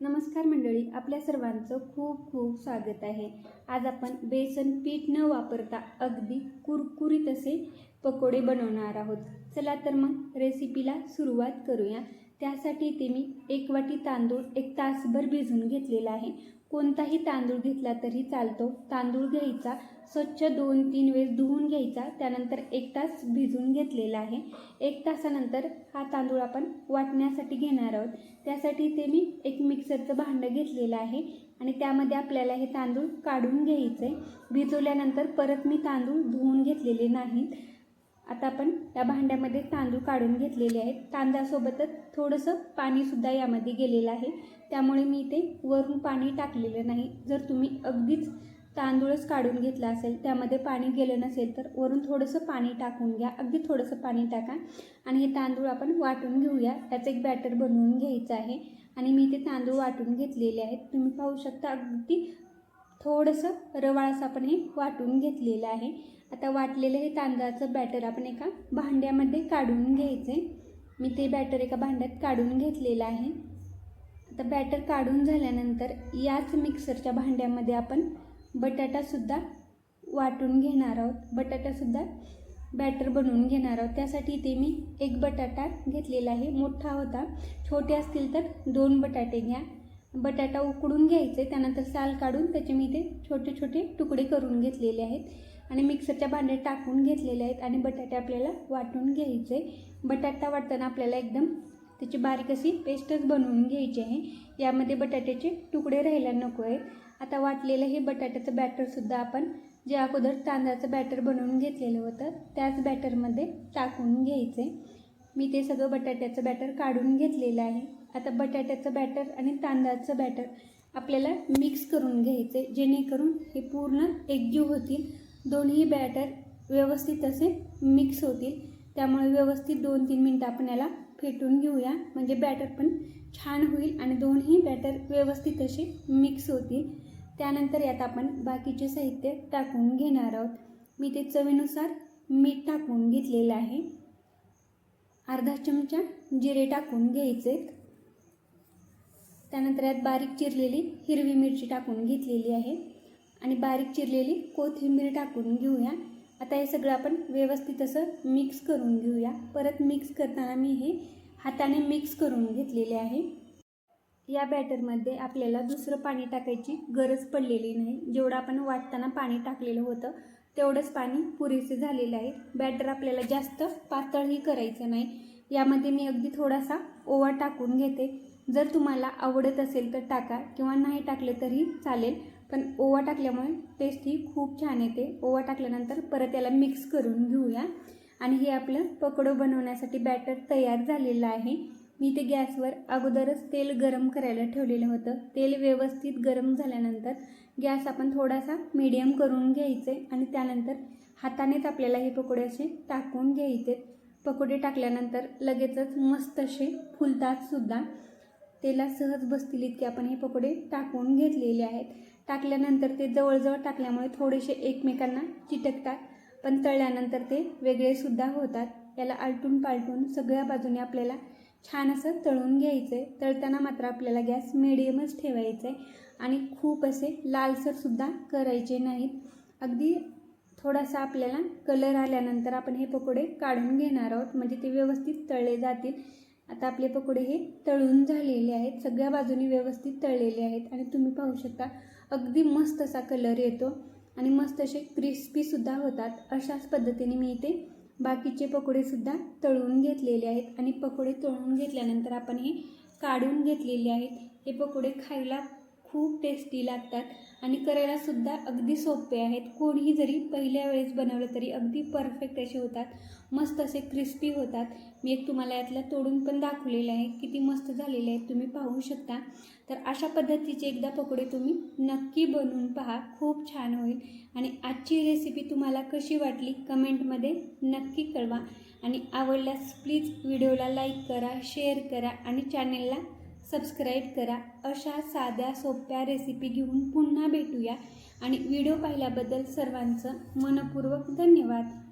नमस्कार मंडळी आपल्या सर्वांचं खूप खूप स्वागत आहे. आज आपण बेसन पीठ न वापरता अगदी कुरकुरीत असे पकोडे बनवणार आहोत. चला तर मग रेसिपीला सुरुवात करूया. त्यासाठी ते मी एक वाटी तांदूळ एक तासभर भिजून घेतलेला आहे. कोणताही तांदूळ घेतला तरी चालतो. तांदूळ घ्यायचा स्वच्छ दोन तीन वेळेस धुवून घ्यायचा त्यानंतर एक तास भिजून घेतलेला आहे. एक तासानंतर हा तांदूळ आपण वाटण्यासाठी घेणार आहोत. त्यासाठी ते मी एक मिक्सरचं भांडं घेतलेलं आहे आणि त्यामध्ये आपल्याला हे तांदूळ काढून घ्यायचे भिजवल्यानंतर परत मी तांदूळ धुवून घेतलेले नाहीत. आता आपण त्या भांड्यामध्ये तांदूळ काढून घेतलेले आहेत. तांदळासोबतच थोडंसं पाणीसुद्धा यामध्ये गेलेलं आहे. त्यामुळे मी ते वरून पाणी टाकलेलं नाही. जर तुम्ही अगदीच तांदूळच काढून घेतला असेल त्यामध्ये पाणी गेलं नसेल तर वरून थोडंसं पाणी टाकून घ्या. अगदी थोडंसं पाणी टाका. आणि हे तांदूळ आपण वाटून घेऊया. त्याचं एक बॅटर बनवून घ्यायचं आहे. आणि मी ते तांदूळ वाटून घेतलेले आहेत. तुम्ही पाहू शकता अगदी थोडंसं रवाळाचं आपण हे वाटून घेतलेलं आहे. आता वाटलेलं हे तांदळाचं बॅटर आपण एका भांड्यामध्ये काढून घ्यायचं आहे मी ते बॅटर एका भांड्यात काढून घेतलेलं आहे. आता बॅटर काढून झाल्यानंतर याच मिक्सरच्या भांड्यामध्ये आपण बटाटासुद्धा वाटून घेणार आहोत. बटाटासुद्धा बॅटर बनवून घेणार आहोत. त्यासाठी इथे मी एक बटाटा घेतलेला आहे. मोठा होता. छोटे असतील तर दोन बटाटे घ्या. बटाटा उकडून घ्यायचे. त्यानंतर साल काढून त्याचे मी ते छोटे छोटे तुकडे करून घेतलेले आहेत. आणि मिक्सरच्या भांड्यात टाकून घेतलेले आहेत आणि बटाटे आपल्याला वाटून घ्यायचे. बटाटा वाटताना आपल्याला एकदम त्याची बारीक अशी पेस्टच बनवून घ्यायची आहे. यामध्ये बटाट्याचे तुकडे राहायला नको आहे आता वाटलेलं हे बटाट्याचं बॅटरसुद्धा आपण जे अगोदर तांदळाचं बॅटर बनवून घेतलेलं होतं त्याच बॅटरमध्ये टाकून घ्यायचे. मी ते सगळं बटाट्याचं बॅटर काढून घेतलेलं आहे. आता बटाट्याचं बॅटर आणि तांदळाचं बॅटर आपल्याला मिक्स करून घ्यायचे जेणेकरून हे पूर्ण एकजीव होतील. दोन्ही बॅटर व्यवस्थित असे मिक्स होतील. त्यामुळे व्यवस्थित दोन तीन मिनटं आपण याला फेटून घेऊया. म्हणजे बॅटर पण छान होईल आणि दोन्ही बॅटर व्यवस्थित असे मिक्स होतील. त्यानंतर यात आपण बाकीचे साहित्य टाकून घेणार आहोत. मी ते चवीनुसार मीठ टाकून घेतलेलं आहे. अर्धा चमचा जिरे टाकून घ्यायचे त्यानंतर यात बारीक चिरलेली हिरवी मिरची टाकून घेतलेली आहे. आणि बारीक चिरलेली कोथिंबीर टाकून घेऊया. आता हे सगळं आपण व्यवस्थित असं मिक्स करून घेऊया. परत मिक्स करताना मी हे हाताने मिक्स करून घेतलेले आहे. या बॅटरमध्ये आपल्याला दुसरं पाणी टाकायची गरज पडलेली नाही. जेवढं आपण वाटताना पाणी टाकलेलं होतं तेवढंच पाणी पुरेसे झालेलं आहे. बॅटर आपल्याला जास्त पातळही करायचं नाही. यामध्ये मी अगदी थोडासा ओवा टाकून घेते. जर तुम्हाला आवडत असेल तर टाका किंवा नाही टाकले तरी चालेल. पण ओवा टाकल्यामुळे टेस्ट ही खूप छान येते. ओवा टाकल्यानंतर परत याला मिक्स करून घेऊया. आणि हे आपलं पकडो बनवण्यासाठी बॅटर तयार झालेलं आहे. मी ते गॅसवर अगोदरच तेल गरम करायला ठेवलेलं होतं. तेल व्यवस्थित गरम झाल्यानंतर गॅस आपण थोडासा मीडियम करून घ्यायचे आणि त्यानंतर हातानेच आपल्याला हे पकोडे असे टाकून घ्यायचे पकोडे टाकल्यानंतर लगेचच मस्त असे फुलतात सुद्धा. तेला सहज बसतील इतके आपण हे पकोडे टाकून घेतलेले आहेत. टाकल्यानंतर ते जवळजवळ टाकल्यामुळे थोडेसे एकमेकांना चिटकतात पण तळल्यानंतर ते वेगळेसुद्धा होतात. याला आलटून पालटून सगळ्या बाजूने आपल्याला छान असं तळून घ्यायचं आहे तळताना मात्र आपल्याला गॅस मिडियमच ठेवायचं आहे आणि खूप असे लालसरसुद्धा करायचे नाहीत. अगदी थोडासा आपल्याला कलर आल्यानंतर आपण हे पकोडे काढून घेणार आहोत. म्हणजे ते व्यवस्थित तळले जातील. आता आपले पकोडे हे तळून झालेले आहेत. सगळ्या बाजूनी व्यवस्थित तळलेले आहेत आणि तुम्ही पाहू शकता अगदी मस्त असा कलर येतो आणि मस्त असे क्रिस्पीसुद्धा होतात. अशाच पद्धतीने मी इथे बाकीचे पकोडेसुद्धा तळून घेतलेले आहेत. आणि पकोडे तळून घेतल्यानंतर आपण हे काढून घेतलेले आहेत. हे पकोडे खायला खूप टेस्टी लागतात. आणि करायलासुद्धा अगदी सोपे आहेत. कोणीही जरी पहिल्या वेळेस बनवलं तरी अगदी परफेक्ट असे होतात. मस्त असे क्रिस्पी होतात. मी एक तुम्हाला यातला तोडून पण दाखवलेलं आहे. किती मस्त झालेले आहेत तुम्ही पाहू शकता. तर अशा पद्धतीचे एकदा पकोडे तुम्ही नक्की बनवून पहा. खूप छान होईल. आणि आजची रेसिपी तुम्हाला कशी वाटली कमेंटमध्ये नक्की कळवा. आणि आवडल्यास प्लीज व्हिडिओला लाईक करा शेअर करा आणि चॅनेलला सबस्क्राईब करा. अशा साध्या सोप्या रेसिपी घेऊन पुन्हा भेटूया. आणि व्हिडिओ पाहिल्याबद्दल सर्वांचं मनपूर्वक धन्यवाद.